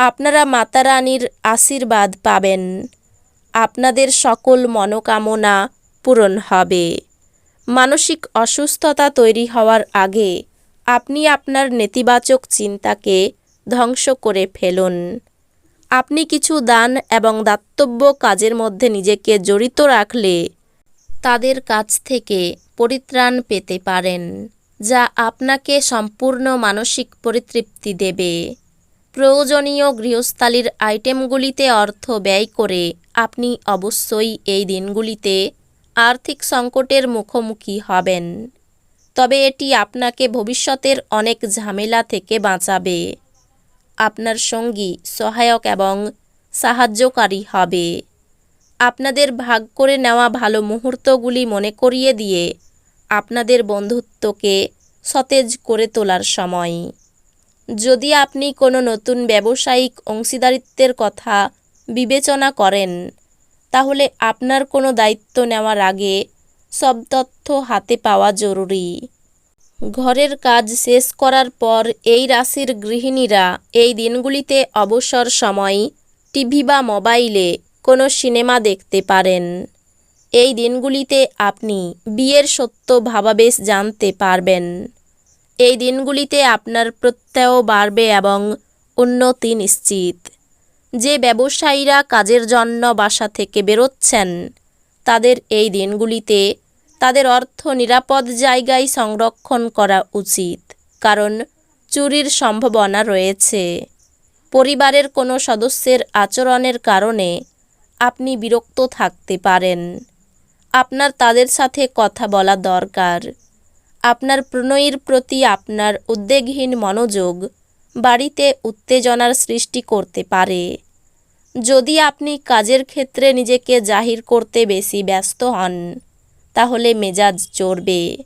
আপনারা মাতা রানীর আশীর্বাদ পাবেন। আপনাদের সকল মনোকামনা পূরণ হবে। মানসিক অসুস্থতা তৈরি হওয়ার আগে আপনি আপনার নেতিবাচক চিন্তাকে ধ্বংস করে ফেলুন। আপনি কিছু দান এবং দাতব্য কাজের মধ্যে নিজেকে জড়িত রাখলে তাদের কাছ থেকে পরিত্রাণ পেতে পারেন, যা আপনাকে সম্পূর্ণ মানসিক পরিতৃপ্তি দেবে। প্রয়োজনীয় গৃহস্থালির আইটেমগুলিতে অর্থ ব্যয় করে আপনি অবশ্যই এই দিনগুলিতে আর্থিক সংকটের মুখোমুখি হবেন। তবে এটি আপনাকে ভবিষ্যতের অনেক ঝামেলা থেকে বাঁচাবে। আপনার সঙ্গী সহায়ক এবং সাহায্যকারী হবে। আপনাদের ভাগ করে নেওয়া ভালো মুহূর্তগুলি মনে করিয়ে দিয়ে আপনাদের বন্ধুত্বকে সতেজ করে তোলার সময়। যদি আপনি কোনো নতুন ব্যবসায়িক অংশীদারিত্বের কথা বিবেচনা করেন, তাহলে আপনার কোনো দায়িত্ব নেওয়ার আগে সব তথ্য হাতে পাওয়া জরুরি। ঘরের কাজ শেষ করার পর এই রাশির গৃহিণীরা এই দিনগুলিতে অবসর সময় টিভি বা মোবাইলে কোনো সিনেমা দেখতে পারেন। এই দিনগুলিতে আপনি বিয়ের সত্য ভাবাবেশ জানতে পারবেন। এই দিনগুলিতে আপনার প্রত্যয় বাড়বে এবং উন্নতি নিশ্চিত। যে ব্যবসায়ীরা কাজের জন্য বাসা থেকে বেরোচ্ছেন, তাদের এই দিনগুলিতে তাদের অর্থ নিরাপদ জায়গায় সংরক্ষণ করা উচিত, কারণ চুরির সম্ভাবনা রয়েছে। পরিবারের কোনো সদস্যের আচরণের কারণে আপনি বিরক্ত থাকতে পারেন। আপনার তাদের সাথে কথা বলা দরকার। আপনার প্রণয়ীর প্রতি আপনার উদ্বেগহীন মনোযোগ বাড়িতে উত্তেজনার সৃষ্টি করতে পারে। যদি আপনি কাজের ক্ষেত্রে নিজেকে জাহির করতে বেশি ব্যস্ত হন, তাহলে মেজাজ চড়বে।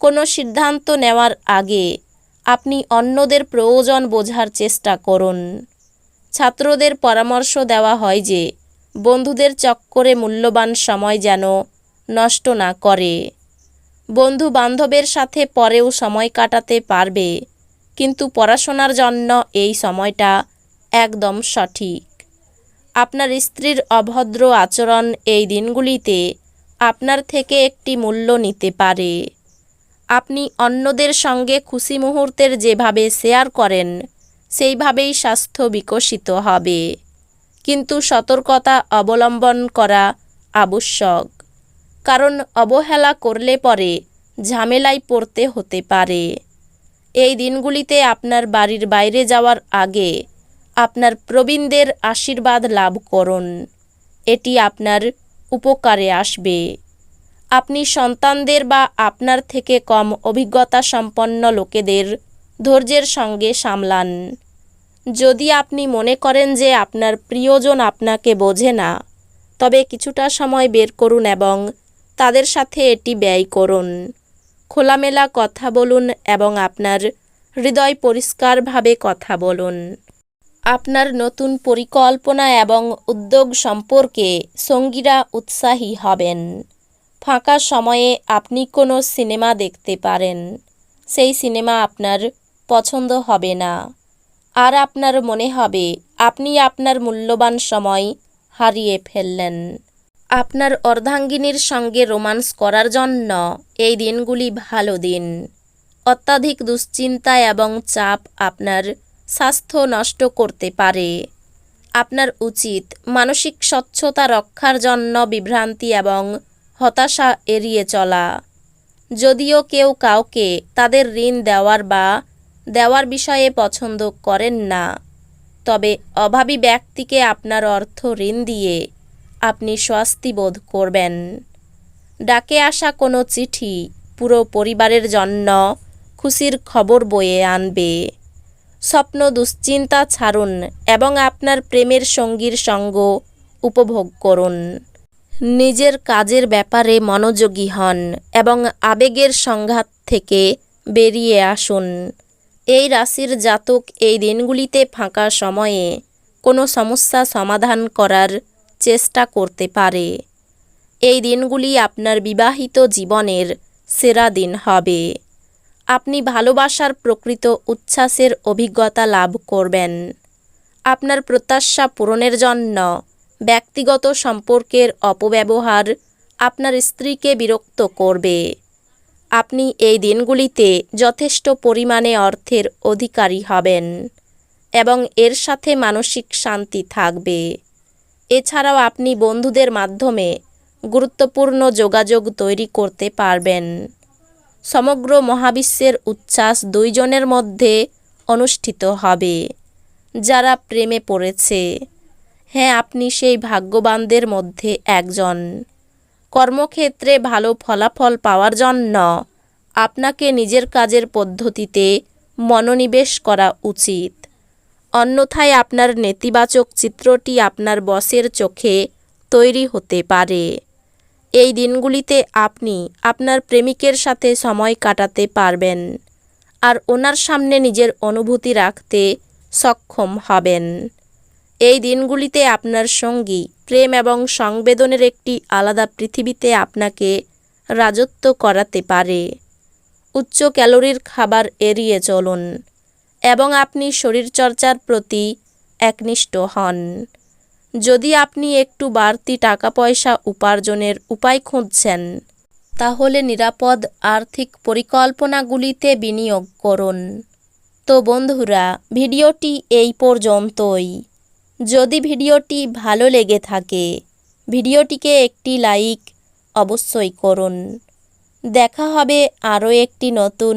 কোনো সিদ্ধান্ত নেওয়ার আগে আপনি অন্যদের প্রয়োজন বোঝার চেষ্টা করুন। ছাত্রদের পরামর্শ দেওয়া হয় যে, বন্ধুদের চক্করে মূল্যবান সময় যেন নষ্ট না করে। বন্ধু বান্ধবের সাথে পরেও সময় কাটাতে পারবে। কিন্তু পড়াশোনার জন্য এই সময়টা একদম সঠিক। আপনার স্ত্রীর অভদ্র আচরণ এই দিনগুলিতে আপনার থেকে একটি মূল্য নিতে পারে। আপনি অন্যদের সঙ্গে খুশি মুহূর্তের যেভাবে শেয়ার করেন, সেইভাবেই স্বাস্থ্য বিকশিত হবে। কিন্তু সতর্কতা অবলম্বন করা আবশ্যক। কারণ অবহেলা করলে পরে ঝামেলায় পড়তে হতে পারে। এই দিনগুলিতে আপনার বাড়ির বাইরে যাওয়ার আগে আপনার প্রবীণদের আশীর্বাদ লাভ করুন। এটি আপনার উপকারে আসবে। আপনি সন্তানদের বা আপনার থেকে কম অভিজ্ঞতা সম্পন্ন লোকেদের ধৈর্যের সঙ্গে সামলান। যদি আপনি মনে করেন যে আপনার প্রিয়জন আপনাকে বোঝে না, তবে কিছুটা সময় বের করুন এবং তাদের সাথে এটি ব্যয় করুন। খোলামেলা কথা বলুন এবং আপনার হৃদয় পরিষ্কারভাবে কথা বলুন। আপনার নতুন পরিকল্পনা এবং উদ্যোগ সম্পর্কে সঙ্গীরা উৎসাহী হবেন। ফাঁকা সময়ে আপনি কোনো সিনেমা দেখতে পারেন। সেই সিনেমা আপনার পছন্দ হবে না। আর আপনার মনে হবে, আপনি আপনার মূল্যবান সময় হারিয়ে ফেললেন। আপনার অর্ধাঙ্গিনীর সঙ্গে রোমান্স করার জন্য এই দিনগুলি ভালো দিন। অত্যাধিক দুশ্চিন্তা এবং চাপ আপনার স্বাস্থ্য নষ্ট করতে পারে। আপনার উচিত মানসিক স্বচ্ছতা রক্ষার জন্য বিভ্রান্তি এবং হতাশা এড়িয়ে চলা। যদিও কেউ কাউকে তাদের ঋণ দেওয়ার বা দেওয়ার বিষয়ে পছন্দ করেন না, তবে অভাবী ব্যক্তিকে আপনার অর্থ ঋণ দিয়ে আপনি স্বস্তি বোধ করবেন। ডাকে আসা কোনো চিঠি পুরো পরিবারের জন্য খুশির খবর বয়ে আনবে। স্বপ্ন দুশ্চিন্তা ছাড়ুন এবং আপনার প্রেমের সঙ্গীর সঙ্গ উপভোগ করুন। নিজের কাজের ব্যাপারে মনোযোগী হন এবং আবেগের সংঘাত থেকে বেরিয়ে আসুন। এই রাশির জাতক এই দিনগুলিতে ফাঁকা সময়ে কোনো সমস্যা সমাধান করার চেষ্টা করতে পারে। এই দিনগুলি আপনার বিবাহিত জীবনের সেরা দিন হবে। আপনি ভালোবাসার প্রকৃত উচ্ছ্বাসের অভিজ্ঞতা লাভ করবেন। আপনার প্রত্যাশা পূরণের জন্য ব্যক্তিগত সম্পর্কের অপব্যবহার আপনার স্ত্রীকে বিরক্ত করবে। আপনি এই দিনগুলিতে যথেষ্ট পরিমাণে অর্থের অধিকারী হবেন এবং এর সাথে মানসিক শান্তি থাকবে। এছাড়াও আপনি বন্ধুদের মাধ্যমে গুরুত্বপূর্ণ যোগাযোগ তৈরি করতে পারবেন। সমগ্র মহাবিশ্বের উচ্ছ্বাস দুইজনের মধ্যে অনুষ্ঠিত হবে। যারা প্রেমে পড়েছে হ্যাঁ আপনি সেই ভাগ্যবানদের মধ্যে একজন। কর্মক্ষেত্রে ভালো ফলাফল পাওয়ার জন্য আপনাকে নিজের কাজের পদ্ধতিতে মনোনিবেশ করা উচিত। অন্যথায় আপনার নেতিবাচক চিত্রটি আপনার বসের চোখে তৈরি হতে পারে। এই দিনগুলিতে আপনি আপনার প্রেমিকের সাথে সময় কাটাতে পারবেন আর ওনার সামনে নিজের অনুভূতি রাখতে সক্ষম হবেন। এই দিনগুলিতে আপনার সঙ্গী প্রেম এবং সংবেদনের একটি আলাদা পৃথিবীতে আপনাকে রাজত্ব করাতে পারে। উচ্চ ক্যালোরির খাবার এড়িয়ে চলুন। এবং আপনি শরীরচর্চার প্রতি একনিষ্ঠ হন। যদি আপনি একটু বাড়তি টাকা পয়সা উপার্জনের উপায় খুঁজছেন, তাহলে নিরাপদ আর্থিক পরিকল্পনাগুলিতে বিনিয়োগ করুন। তো বন্ধুরা, ভিডিওটি এই পর্যন্তই। যদি ভিডিওটি ভালো লেগে থাকে, ভিডিওটিকে একটি লাইক অবশ্যই করুন। দেখা হবে আরও একটি নতুন